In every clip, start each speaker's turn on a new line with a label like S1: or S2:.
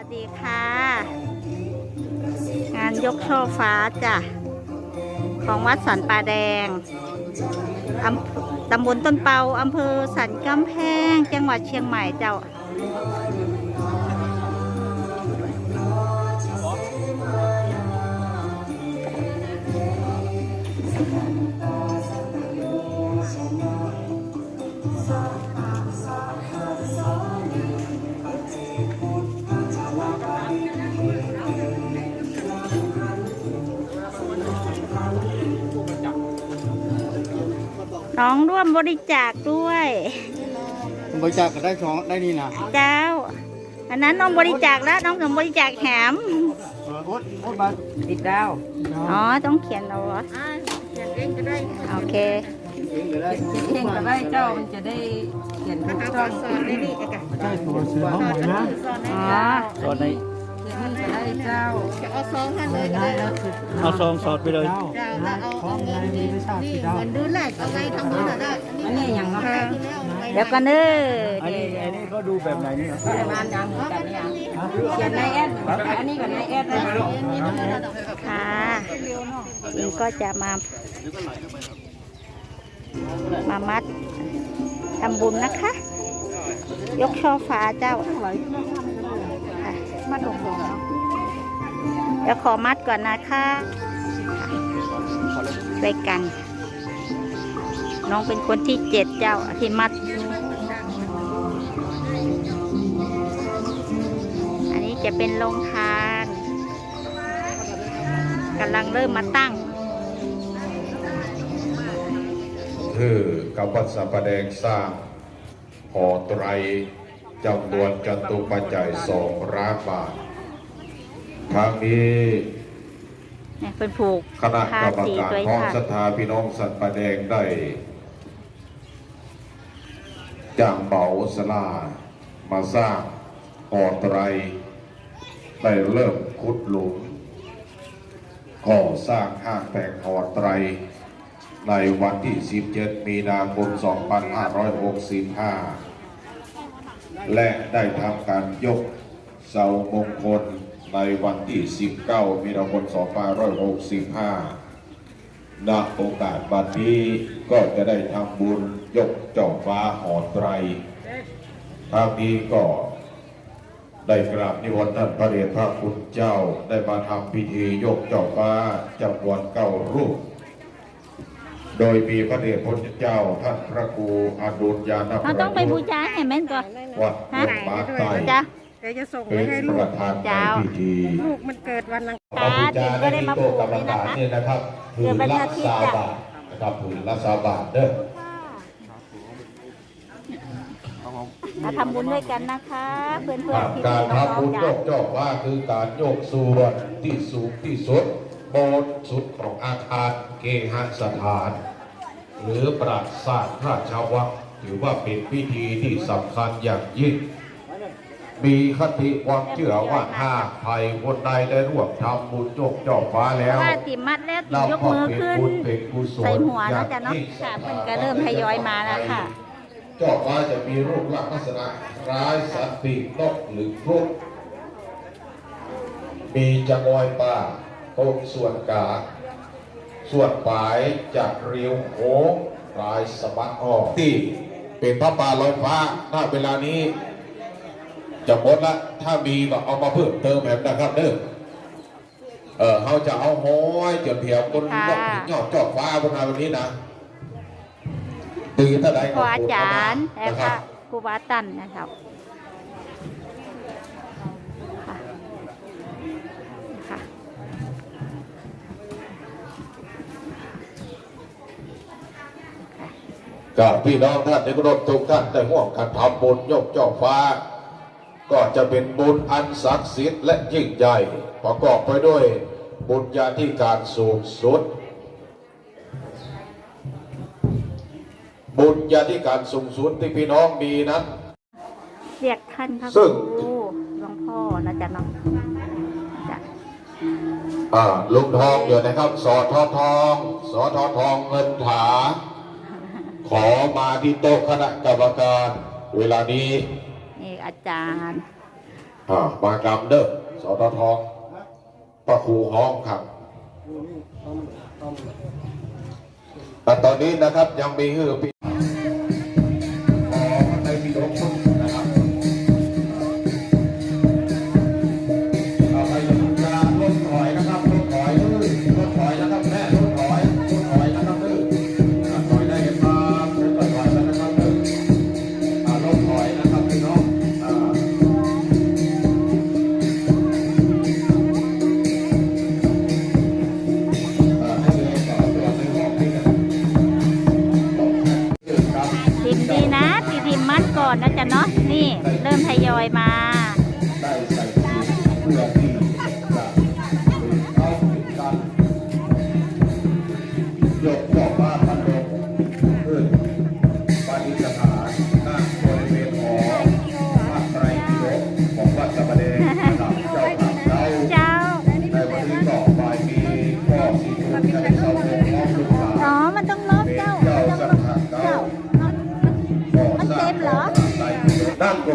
S1: วัสดีค่ะ งานยกช่อฟ้าจ้ะ ของวัดสันป่าแดงอำตำบลต้นเปาอำเภอสันกำแพง จังหวัดเชียงใหม่เจ้า มบริจาคด้วย
S2: บริจาคก็ได้สองได้นี่นะ
S1: เจ้า อันนั้นน้องบริจาคแล้วน้องถึงบริจาคแหม
S2: เออโอ๊ตโอ๊ตมา
S3: ติดดาว
S1: อ๋อต้องเขียนเอาเหรอโอเค
S2: เองก็ได้
S3: เขียนเองก็ได้เจ้ามันจะได้เขียนถูกต้องเขียน
S2: ไม่ใช่ตัวเสือของผมนะ
S1: อ๋อ
S2: สอนใน
S3: เองก็ ได้เจ้า
S4: เอาซองให้เลยก็ได้แล้ว
S2: เอาซองสอดไปเลย
S4: จ้าแล้วเอาเอาเงินนี่นี่เงินดื้อแรกเอาไงทำบุญอะได้
S3: อันนี้อย่างเนาะ
S4: ที่แล้วเอาไง
S1: เดี๋ยวกันเด้อ
S2: อันนี้อันนี้ก็ดูแบบไหนนี่
S3: ประมาณอย่างเหมือนกันเนี่ยเขียนในแอดอันนี้กับในแอดนะ
S1: ค่ะนี่ก็จะมา มามัดทำบุญนะคะ ยกช่อฟ้าเจ้า ค่ะมัดหลงๆเนาะเดี๋ยวขอมัดก่อนนะคะช่วยกัน น้องเป็นคนที่เจ็ดเจ้าที่มัด อันนี้จะเป็นโรงทานกำลังเริ่มมาตั้ง
S5: คือกับวัดสัมปะแดงสร้างหอไตร จำนวนจตุปัจจัยสองล้านบาททางนี้
S1: เนี่ยเป็นผูก
S5: คณะกรรมการ
S1: ด้
S5: อง
S1: ค่ะ
S5: ศรัทธาพี่น้องสันปะแดงได้จ้างเบาสลา มาสร้างหอไตรได้เริ่มขุดหลุมก่อสร้างห้างแตกหอไตร ในวันที่ 17 มีนาคม 2565 และได้ทำการยกเสามงคลในวันที่ 19 มีนาคม 2565 ณ โอกาสบัดนี้ก็จะได้ทำบุญยกเจ้าฟ้าหอไตรทางนี้ก็ได้กราบนิมนต์ท่านพระเดชพระคุณเจ้าได้มาทำพิธียกเจ้าฟ้าจำนวนเก้ารูป โดยมีพระเดชพระเจ้าท่านพระครูอดุลยาน
S1: เราต้องไปบูชาให้แม่นก่อน
S5: วัดหลวงมาไตร
S1: จ้ะ
S4: เดี๋ยวจะส่ง
S5: เป็
S4: ไป
S5: น
S4: ให้
S5: ป
S4: ลูก
S5: ระธานใน
S1: เจ้า
S5: พิธี
S4: ลูกมันเกิดวันอัง
S1: ค่ะถึงก็ได้มาปลูกนี่นะคะ
S5: นี่นะครับ
S1: เดือนพฤศจิกายน
S5: บาทนะครับผืนละสาบาทเด้อ
S1: มาทำบุญด้วยกันนะคะ เพื่อน
S5: ครับ
S1: ๆพี่
S5: การ
S1: ๆน้อง
S5: ทำบุญ
S1: ๆ
S5: โย
S1: จ้ะ
S5: กเจ้าฟ้าคือการโยกส่วนที่สูงที่สุด บนสุดของอาคารเกหสถาน หรือปราสาทราชวังถือว่าเป็นพิธีที่สำคัญอย่างยิ่ง มีคติความเชื่อว่าหากใครคนใดได้ร่วมทำบุญโยกเจ้าฟ้าแล้ว
S1: ว่าติมัดแล้วติ
S5: เรา
S1: ยก
S5: ก็
S1: มือ
S5: เป็น
S1: ขึ้น
S5: บุญเป็นกุศล
S1: ใส่หัว
S5: อ
S1: แล้
S5: ย่าวง
S1: จ้ะเนาะ
S5: ยิ่ง
S1: ค่ะมันก็เริ่มทยอยมาแล้วค่ะ
S5: เจ้าฟ้าจะมีรูปลักษณะร้ายสันตินกหรือพลุกมีจะงอยป่า ตรงส่วนกลางส่วนปลายจากเรียวโค้งปลายสะบัดออกที่เป็นพระป่าลอยฟ้าณเวลานี้ จะหมดละถ้ามีก็เอามาเพิ่มเติมแบบนะครับเด้อเออเขาจะเอาห้อยจนเพียวบนยอด
S1: ค่ะ
S5: ยอดจอกฟ้าบนมาวันนี้นะตีเท่าไหร่
S1: ครูอาจารย์
S5: นะ
S1: และ
S5: ค
S1: พ
S5: รั
S1: ระ
S5: บ
S1: ครูบาตันนะครับค่ะค่ะ
S5: กับพี่น้องท่านในกรมทุกท่านได้ห่วมกันทำบุญยกจอกฟ้า ก็จะเป็นบุญอันศักดิ์สิทธิ์และยิ่งใหญ่ประกอบไปด้วยบุญญาธิการสูงสุด บุญญาธิการสูงสุดที่พี่น้องมีนั้น
S1: เรียกท่านพระค
S5: ซึ่ง
S1: รูหลวงพ่อนะจ๊ะเนาะจ้ะ
S5: อ่าลุงทองอยู่นะครับ สอทอทอง สอทอทองเงินถา ขอมาที่โต๊ะคณะกรรมการ เวลานี้
S1: นี่อาจารย์
S5: อ่ามากรรมเด้อสตทพระครูห้องครับอะตอนนี้นะครับยังมีคือ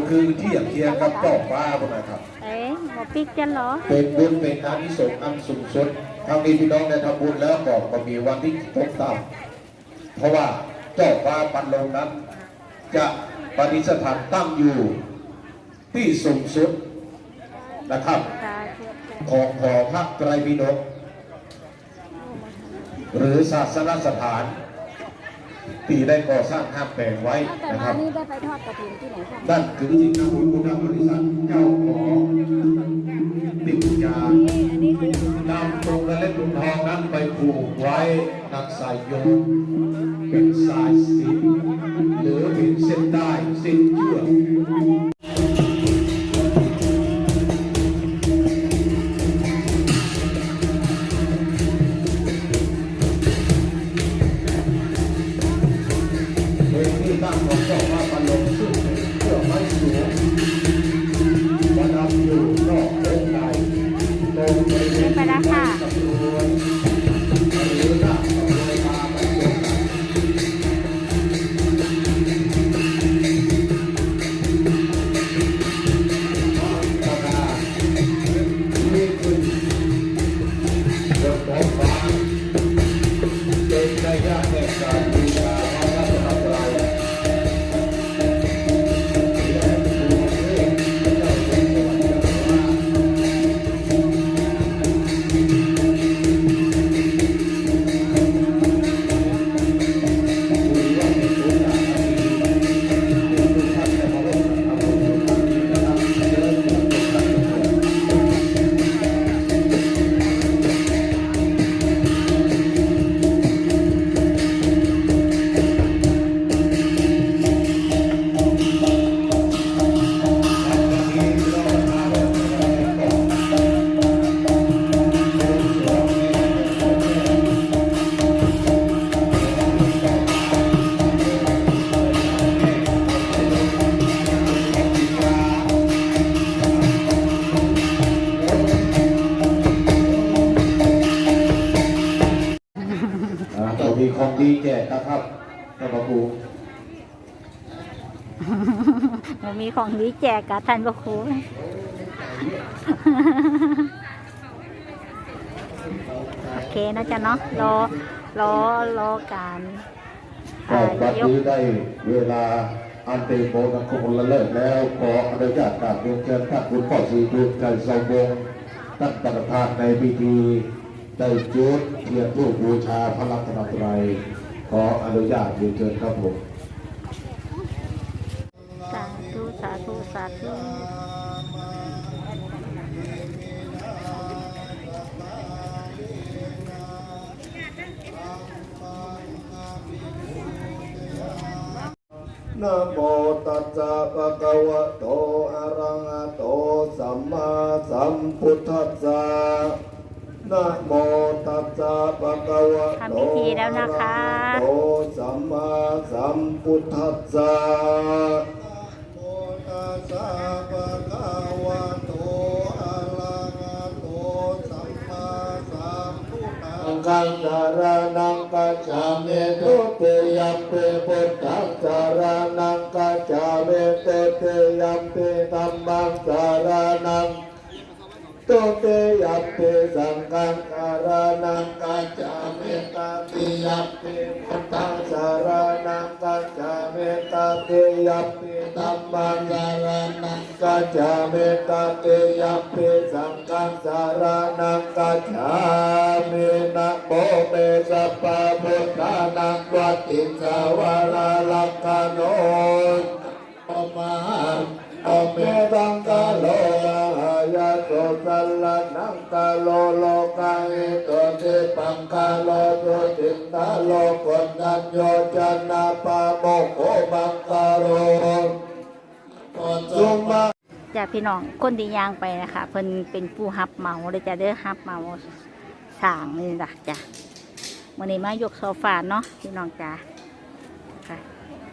S5: คือเที
S1: ย
S5: บเคียงกับเจ้าฟ้าพวกนะครับ
S1: เอ๊ะหมอปิกจะเหรอ
S5: เป็นบุญเป็นอานิสงส์อันสูงสุดทางนี้พี่น้องได้ทำบุญแล้วบอกก็มีวันที่ตกต่ำเพราะว่าเจ้าฟ้าปันลงนั้น จะปฏิสถานตั้งอยู่ที่สูงสุดนะครับ ของหอพระไตรปิฎกหรือศาสนสถาน ที่ได้ก่อสร้างห้ามแปลงไว้
S3: แต่
S5: นะค
S3: มา
S5: รับ
S3: นี่ได้ไปทอดกระถิ่นที่ไหนคะ
S5: นั่นคือสิ่งที่คุณพุทธบริษัทเจ้าของติดยานำตรงและเล็กลุงทองนั้นไปผูกไว้นักสายโยงเป็นสายสินหรือเป็นเส้นได้สินเชื่อก มีของดีแจกนะครับท่านพระครู
S1: หนูมีของดีแจกกับท่านพระครูโอเคนะจ๊ะเนาะรอรอรอการ
S5: ก็
S1: อ่า
S5: บัด
S1: ยก
S5: นี้ได้เวลาอันเตโมนัคงละเลิกแล้วขออนุญาตกราบเรียนเชิญท่านคุณพ่อศรีดุลใจทรงวงศ์ท่านประธานในพิธีได้จุดเทียนทูปบูชาพระรัตนตรัย ขออนุญาตเรียนเชิญครับผม
S1: สาธุสาธุสาธุ
S6: นะโมตัสสะภะคะวะโตอะระหะโตสัมมาสัมพุทธัสสะ นะโมตัสสะภะคะวะโต
S1: ทำพิธีแล้วนะคะ
S6: อรหะโตสัมมาสัมพุทธัสสะนะโมตัสสะภะคะวะโตอะระหะโตสัมมาสัมพุทธัสสะกังสารนังกัจจามิทุติยัมปิพุทธังสารนังกัจจามิตุติยัมปิธัมมังสารนัปิสังฆังการนังกัจจามิตติยัปปิพุทธังสารนังกัจจามิตติยัปปิธัมมังสารนัง กัจจามิตติยัปปิสังฆังสารนังกัจจามินะโมเต สัลลนังกาโลโลกาเอตเทปังกาโลโตติตตาโลกุนัญโยจันนาปาโมโคบังกาโลสุมา
S1: จ้ะพี่น้องคนที่ย่างไปนะคะเพิ่นเป็นผู้ฮับเมาเลยจะเด้อฮับเมาสางนี่ล่ะจ้ะวันนี้มายกโซฟาเนาะพี่น้องจ้ะค่ะ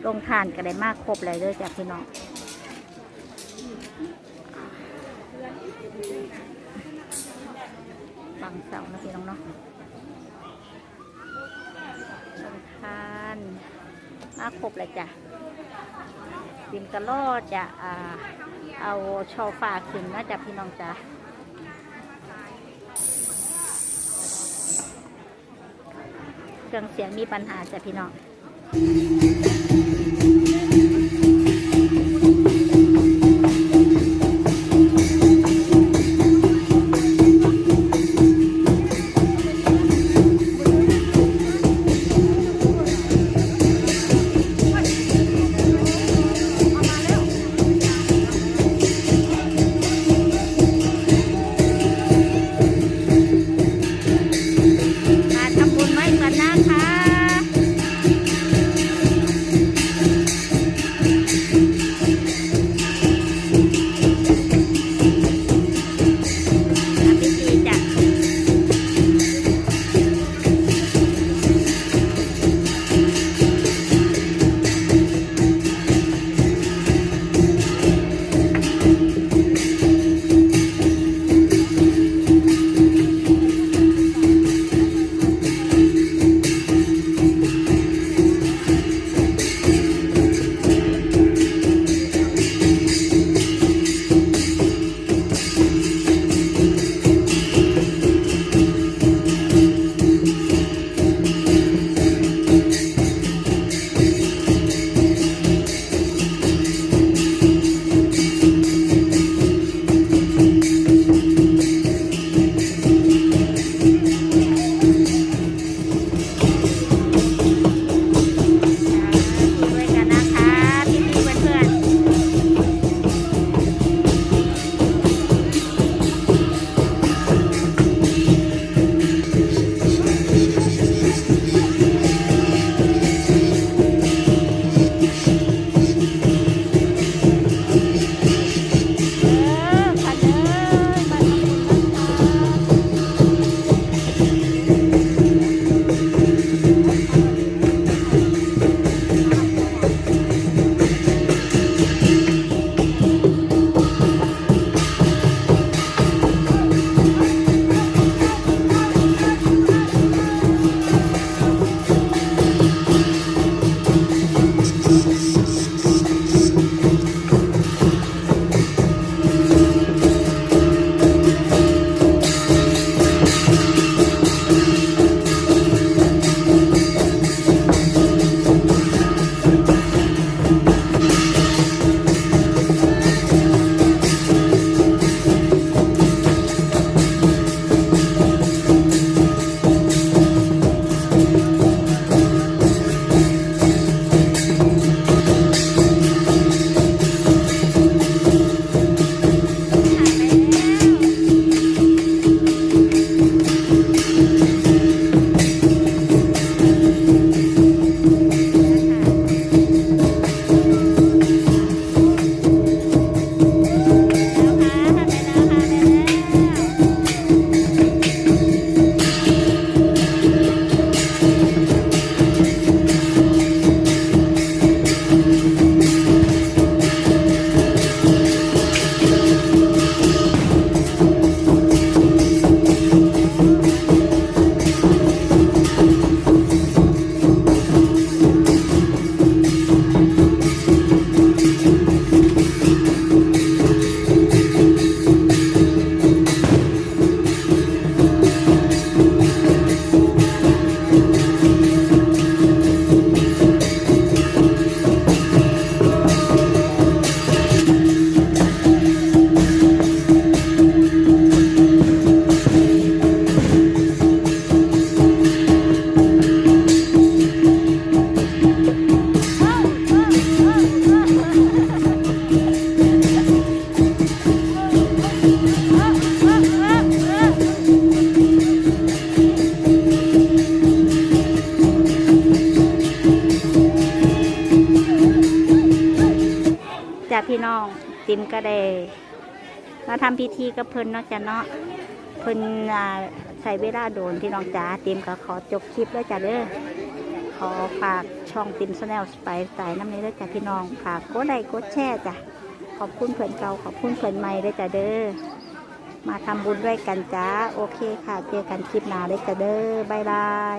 S1: ลงทานก็ได้มากครบเลยเด้อจ้ะพี่น้อง บังเสานะพี่น้องเนาะลงทานมาครบเลยจ้ะบินกระโลดจะอ่าเอาชอฟ้าขึ้นนะจ๊ะพี่น้องจ้ะเครื่องเสียงมีปัญหาจ้ะพี่น้อง พี่น้องติมก็ได้มาทำพิธีกับเพิ่นเนาะจ้ะเนาะเพิ่นใช้เวลาโดนพี่น้องจ๋าติมก็ขอจบคลิปแล้วจ้ะเด้อขอฝากช่องติมสแนลสไปสายน้ำนี้ด้วยจ้ะพี่น้องฝากกดไลค์กดแชร์จ้ะขอบคุณเพื่อนเก่าขอบคุณเพื่อนใหม่ด้วยจ้ะเด้อมาทำบุญด้วยกันจ้าโอเคค่ะเจอกันคลิปหน้าเลยจ้ะเด้อบายบาย